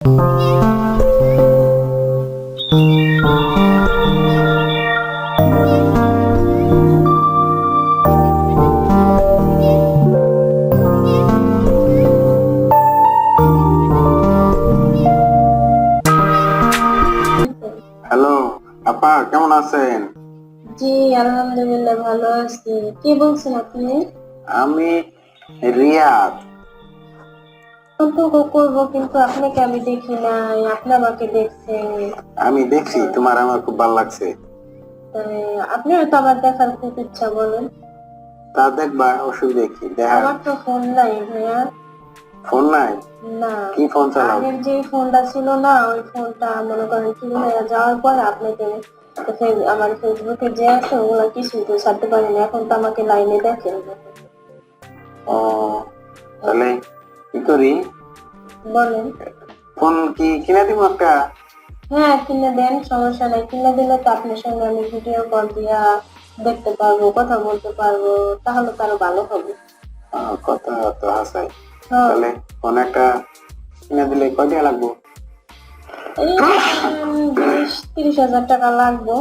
Hello আপা কেমন আছেন? জি আলহামদুলিল্লাহ ভালো আছি। কে বলছেন আপনি? আমি রিয়াদ। সম্পর্ক করব কিন্তু আপনাকে আমি দেখি নাই আপনি আমাকে দেখছেন। আমি দেখছি তোমার আমার খুব ভালো লাগছে। আপনি হয়তো আমার দেখার খুব ইচ্ছা বলেন। তা দেখবা অসুবিধা কি? দেখা। আমার তো ফোন নাই ভাইয়া। ফোন নাই? না। কি ফোন চালাও? আগের যে ফোনটা ছিল না ওই ফোনটা মনে করেন চুরি হয়ে যাওয়ার পর আপনাকে আমার ফেসবুকে যে আছে ওগুলো কিছুই তো ছাড়তে পারিনি এখন তো আমাকে লাইনে দেখেন। ও তাহলে কি করি বলেন। ফোন কি কিনে দিব একটা? হ্যাঁ কিনে দেন সমস্যা নাই। কিনে দিলে তো আপনার সঙ্গে আমি ভিডিও কল দিয়া দেখতে পারব কথা বলতে পারব তাহলে তো আরও ভালো হবে। কথা তো হ্যাঁ, তাহলে ফোন একটা কিনে দিলে কয়টা লাগবো? বিশ তিরিশ হাজার টাকা লাগবে।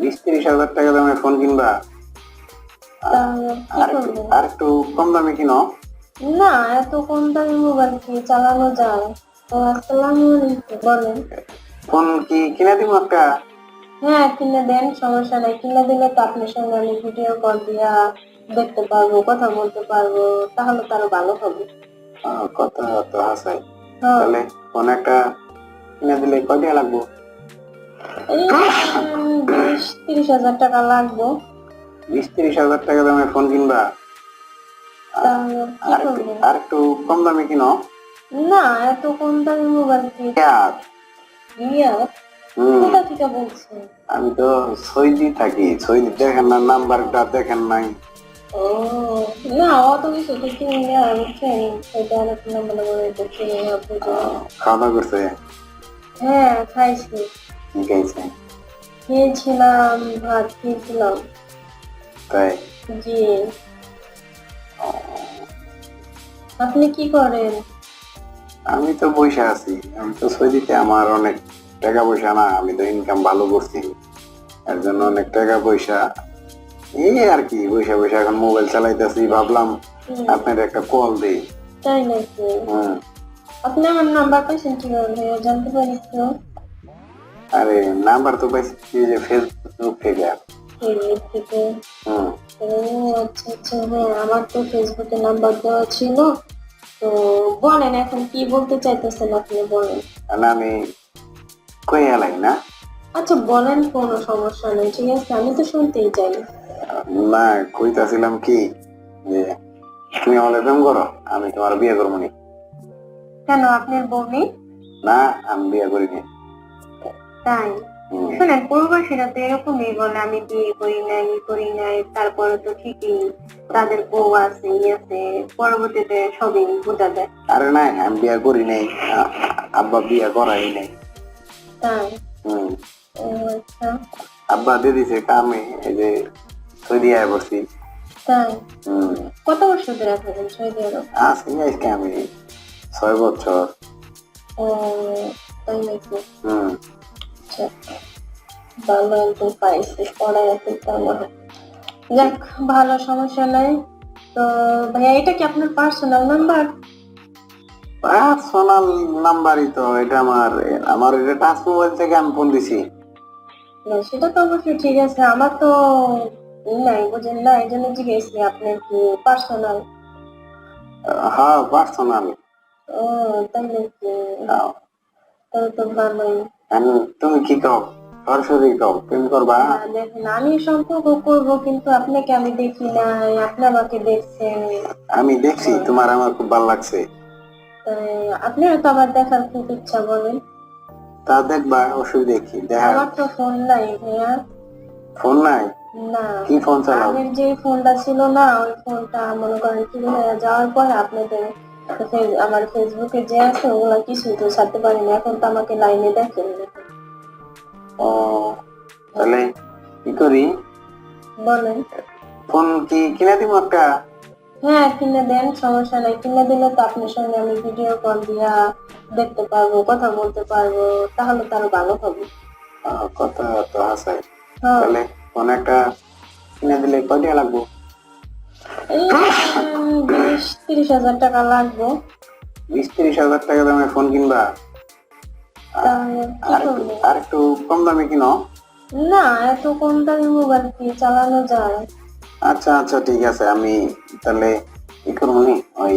বিশ তিরিশ হাজার টাকা দামে ফোন কিনবা? আর একটু কম দামে কিনো। না এত কম দামি মোবাইল কি চালানো যায়? তো আসসালামু আলাইকুম বলেন। ফোন কি কিনে দিব একটা হ্যাঁ কিনে দেন সমস্যা নাই। কিনে দিলে তো আপনার সঙ্গে আমি ভিডিও কল দিয়া দেখতে পারব কথা বলতে পারব তাহলে তো আরও ভালো হবে। কথা তো হাসাই হ্যাঁ। তাহলে ফোন একটা কিনে দিলে কয়টা লাগবো? এই উম, বিশ তিরিশ হাজার টাকা লাগবে। বিশ তিরিশ হাজার টাকা দামে ফোন কিনবা? আর একটু কম দামে কিনো। না এত কম দামি মোবাইল কোথা থেকে বলছেন আমি তো সৌদি থাকি। সৌদি দেখেন না নাম্বারটা দেখেন নাই। ও না অত কিছু সেটা অনেক নম্বর করে দেখি খাওয়া দাওয়া করছে? হ্যাঁ খাইছি। কি খাইছে? খেয়েছিলাম ভাত খেয়েছিলাম তাই? জি। আপনি কি করেন? আমি তো পয়সা আছি। আমি তো সৌদিতে আমার অনেক টাকা পয়সা না আমি তো ইনকাম ভালো করছি। এর জন্য অনেক টাকা পয়সা। এই আর কি পয়সা পয়সা এখন মোবাইল চালাইতেছি ভাবলাম আপনার একটা কল দিই। তাই নাকি? আপনি আমার নাম্বার পাইছেন কীভাবে? জানতে পারি তো। আরে নাম্বার তো পাইছি যে ফেসবুক থেকে। ফেসবুক থেকে? হুম। আচ্ছা আচ্ছা হ্যাঁ আমার তো ফেসবুকে নাম্বার দেওয়া ছিল। তো বলেন এখন কি বলতে চাইতেছেন আপনি বলেন। কারণ আমি কই এলাই না। আচ্ছা বলেন কোনো সমস্যা নেই ঠিক আছে? আমি তো শুনতেই চাই। না কইতাছিলাম কি যে তুমি আমার প্রেম করো আমি তোমার বিয়ে করব নি। কেন আপনার বমি না আমি বিয়ে করিনি। তাই? শোনেন সেটা তো এরকমই বলে আমি বিয়ে করি নাই করি নাই তারপরে তো ঠিকই তাদের বউ আছে ই আছে পরবর্তীতে সবই বোঝা যায়। আরে না আমি বিয়ে করি নাই আব্বা বিয়ে করাই নাই। তাই? আচ্ছা। আব্বা দিয়ে দিছে কামে এই যে সৌদি আয় বসি। কত বছর ধরে থাকেন সৌদি আরব আছি আজকে আমি ছয় বছর। ও তাই নাকি? হম। ভালো একদম পাইছি পড়ায় একদম তেমন যাক ভালো সমস্যা নাই। তো ভাইয়া এটা কি আপনার পার্সোনাল নাম্বার পার্সোনাল নাম্বারই তো এটা আমার আমার এটা টাচ মোবাইল থেকে আমি ফোন দিছি। সেটা তো অবশ্যই ঠিক আছে। আমার তো নাই বুঝেন না এই জন্য জিজ্ঞেসি আপনার কি পার্সোনাল হ্যাঁ পার্সোনাল ও নাকি তাহলে তো ভালোই তুমি কি সরাসরি প্রেম করবা আমি সম্পর্ক করব কিন্তু আপনাকে আমি দেখি নাই আপনি আমাকে দেখছেন আমি দেখছি তোমার আমার খুব ভালো লাগছে। তাই আপনি হয়তো আমার দেখার খুব ইচ্ছা বলেন তা দেখবা অসুবিধা কি? দেখা আমার তো ফোন নাই ভাইয়া ফোন নাই। না কি ফোন চালাও। আগের যে ফোনটা ছিল না ওই ফোনটা মনে করেন হয়ে যাওয়ার পর আপনাদের আমার ফেসবুকে যে আছে ওগুলা কিছুই তো ছাড়তে পারিনি এখন তো আমাকে লাইনে দেখেন ও তাহলে কি করি? বলেন। ফোন কি কিনে দিব একটা? হ্যাঁ কিনে দেন সমস্যা নাই। কিনে দিলে তো আপনার সঙ্গে আমি ভিডিও কল দিয়া দেখতে পারব কথা বলতে পারব। তাহলে তো আরও ভালো হবে। কথা তো আছে। হ্যাঁ। তাহলে ফোন একটা কিনে দিলে কয় টাকা লাগবো? বিশ তিরিশ হাজার টাকা লাগবে বিশ তিরিশ হাজার টাকা দামে ফোন কিনবা। আর একটু কম দামে কিনো। না এত কম দামি মোবাইল কি চালানো যায়? আচ্ছা আচ্ছা ঠিক আছে। আমি তাহলে কি করব ওই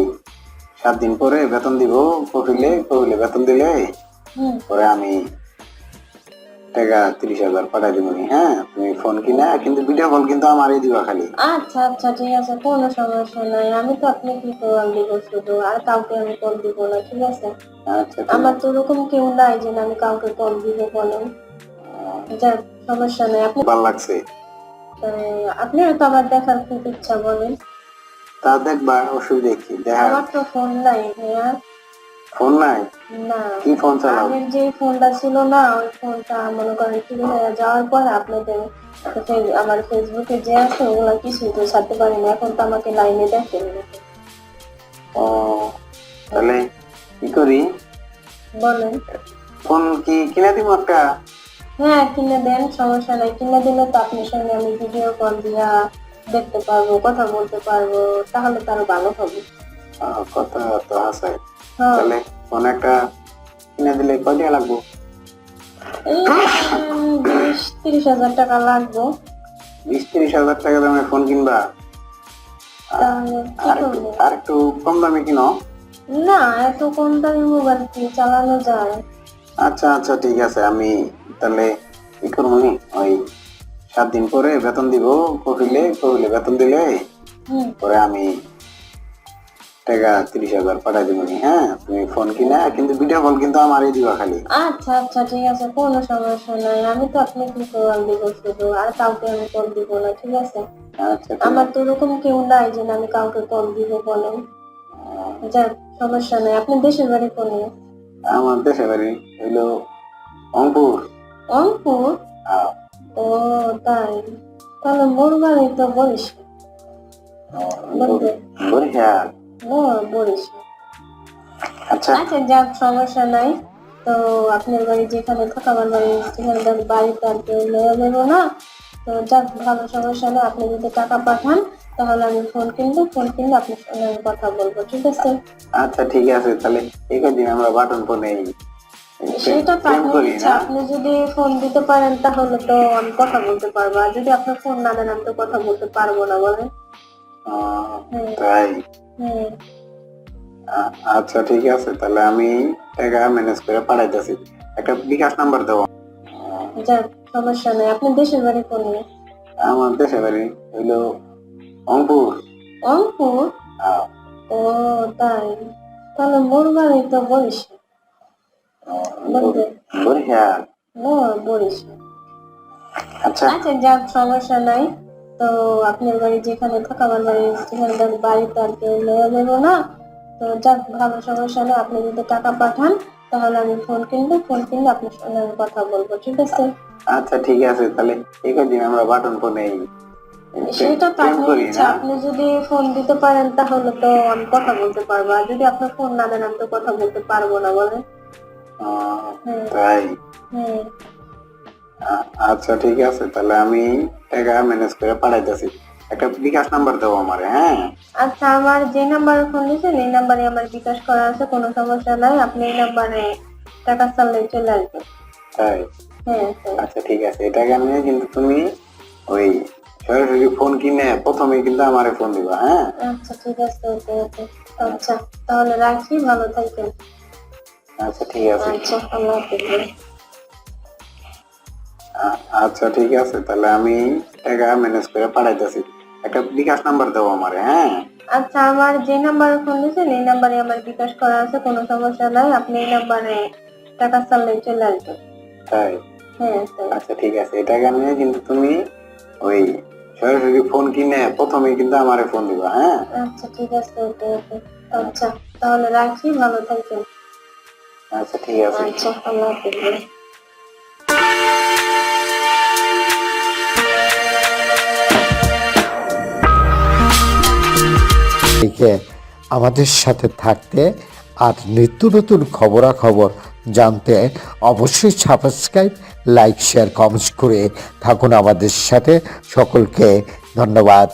সাত দিন পরে বেতন দিব কপিলে কপিলে বেতন দিলে পরে আমি টাকা তিরিশ হাজার পাঠাই দিব হ্যাঁ? তুমি ফোন কিনা কিন্তু ভিডিও কল কিন্তু আমারই দিবা খালি। আচ্ছা আচ্ছা ঠিক আছে কোনো সমস্যা নাই। আমি তো আপনাকে কল দিব শুধু? আর কাউকে আমি কল দিব না ঠিক আছে? আচ্ছা আমার তো ওরকম কেউ নাই যে আমি কাউকে কল দিব বলেন যাক সমস্যা নাই। আপনি ভালো লাগছে। আপনার তো আমার দেখার খুব ইচ্ছা বলেন। তা দেখবা অসুবিধা কি? দেখা আমার তো ফোন নাই ভাইয়া। ফোন নাই? না। কি ফোন চালাও? আগের যে ফোনটা ছিল না ওই ফোনটা মনে করেন চুরি হয়ে যাওয়ার পর আপনাদের আমার ফেসবুকে যে আছে ওগুলা কিছুই তো ছাড়তে পারিনি এখন তো আমাকে লাইনে দেখেন ও তাহলে কি করি? বলেন। ফোন কি কিনে দিব একটা? হ্যাঁ কিনে দেন সমস্যা নাই। কিনে দিলে তো আপনার সঙ্গে আমি ভিডিও কল দিয়া দেখতে পারব কথা বলতে পারব তাহলে তো আরও ভালো হবে। কথা তো আছে। তাহলে ফোন একটা কিনে দিলে কয় টাকা লাগবো? বিশ তিরিশ হাজার টাকা লাগবে। বিশ তিরিশ হাজার টাকা দামে ফোন কিনবা? আর একটু কম দামে কিনো? না এত কম দামি মোবাইল কি চালানো যায়। আচ্ছা আচ্ছা ঠিক আছে আমি তাহলে কি করব ওই সাত দিন পরে বেতন দিব কপিলে কপিলে বেতন দিলে পরে আমি টাকা তিরিশ হাজার পাঠাই দিব হ্যাঁ? তুমি ফোন কিনা কিন্তু ভিডিও কল কিন্তু আমারই দিবা খালি। আচ্ছা আচ্ছা ঠিক আছে কোনো সমস্যা নাই। আমি তো আপনাকে কল দিব শুধু আর কাউকে আমি কল দিব না ঠিক আছে? আচ্ছা আমার তো ওরকম কেউ নাই যে আমি কাউকে কল দিব বলেন যাক সমস্যা নাই। আপনি দেশের বাড়ি কোনে? আমার দেশে বাড়ি হইল অঙ্কুর। অঙ্কুর? আহ, ও তাই? তাহলে মোর বাড়ি তো বরিশাল? বরিশাল। বরিশাল আচ্ছা। আচ্ছা যাক সমস্যা নাই। তো আপনার বাড়ি যেখানে থাকা আমার বাড়ি সেখানে তো আমি বাড়িতে আর কেউ দেবো না। তো যাক ভালো সমস্যা নেই আপনি যদি টাকা পাঠান তাহলে আমি ফোন কিনবো ফোন কিনলে আপনার সঙ্গে আমি কথা বলব ঠিক আছে? আচ্ছা ঠিক আছে তাহলে এই কদিন আমরা বাটন ফোনে সেটা না? আপনি যদি ফোন দিতে পারেন তাহলে তো আমি কথা বলতে পারব। আর যদি আপনার ফোন না দেন আমি তো কথা বলতে পারব না বলেন। আহ, তাই? আচ্ছা ঠিক আছে তাহলে আমি টাকা ম্যানেজ করে পাঠাইতেছি। একটা বিকাশ নাম্বার দেবো যাক সমস্যা নেই। আপনি দেশের বাড়ি কোনে আমার দেশে বাড়ি হইল অঙ্কুর। অঙ্কুর? ও তাই? তাহলে মোর বাড়ি তো বরিশাল? বরিশাল? বরিশাল। আচ্ছা। আচ্ছা যাক সমস্যা নাই। তো আপনার বাড়ি যেখানে থাকা আমার বাড়ি সেখানে বাড়িতে আর কেউ নিয়ে দেবো না তো যাক ভালো সমস্যা নেই আপনি যদি টাকা পাঠান তাহলে আমি ফোন কিনবো ফোন কিনলে আপনার সঙ্গে আমি কথা বলব ঠিক আছে? আচ্ছা ঠিক আছে তাহলে ঠিক আছে আমরা বাটন ফোনে সেটা তো না আপনি যদি ফোন দিতে পারেন তাহলে তো আমি কথা বলতে পারব আর যদি আপনার ফোন না দেন আমি তো কথা বলতে পারব না বলেন। তাই? হুম। আ- আচ্ছা ঠিক আছে। তাহলে আমি টাকা ম্যানেজ করে পাঠাইতেছি। একটা বিকাশ নাম্বার দেবো আমার হ্যাঁ? আচ্ছা আমার যে নাম্বারে ফোন দিয়েছেন এই নাম্বারে আমার বিকাশ করা আছে কোনো সমস্যা নাই। আপনি এই নাম্বারে টাকা চাললে চলে আসবে তাই? হ্যাঁ হ্যাঁ আচ্ছা ঠিক আছে। এটা নিয়ে কিন্তু তুমি ওই সরাসরি ফোন কিনে প্রথমে কিন্তু আমারে ফোন দিবা হ্যাঁ? আচ্ছা ঠিক আছে আচ্ছা তাহলে রাখি ভালো থাকবেন। আচ্ছা ঠিক আছে। আচ্ছা আল্লাহ হাফিজ। আচ্ছা ঠিক আছে। তাহলে আমি টাকা ম্যানেজ করে পাঠাইতেছি। একটা বিকাশ নাম্বার দেবো আমারে হ্যাঁ? আচ্ছা আমার যে নাম্বারে ফোন দিয়েছেন এই নাম্বারে আমার বিকাশ করা আছে কোনো সমস্যা নাই। আপনি এই নাম্বারে টাকা চাললে চলে আসবে। তাই? হ্যাঁ আচ্ছা ঠিক আছে। এটা নিয়ে কিন্তু তুমি ওই সরাসরি ফোন কিনে প্রথমে কিন্তু আমারে ফোন দিবা হ্যাঁ? আচ্ছা ঠিক আছে আচ্ছা তাহলে রাখি ভালো থাকবেন। আচ্ছা ঠিক আছে। আচ্ছা আল্লাহ হাফিজ। লিখে আমাদের সাথে থাকতে আর নিত্য নতুন খবরাখবর জানতে অবশ্যই সাবস্ক্রাইব লাইক শেয়ার কমেন্টস করে থাকুন আমাদের সাথে। সকলকে ধন্যবাদ।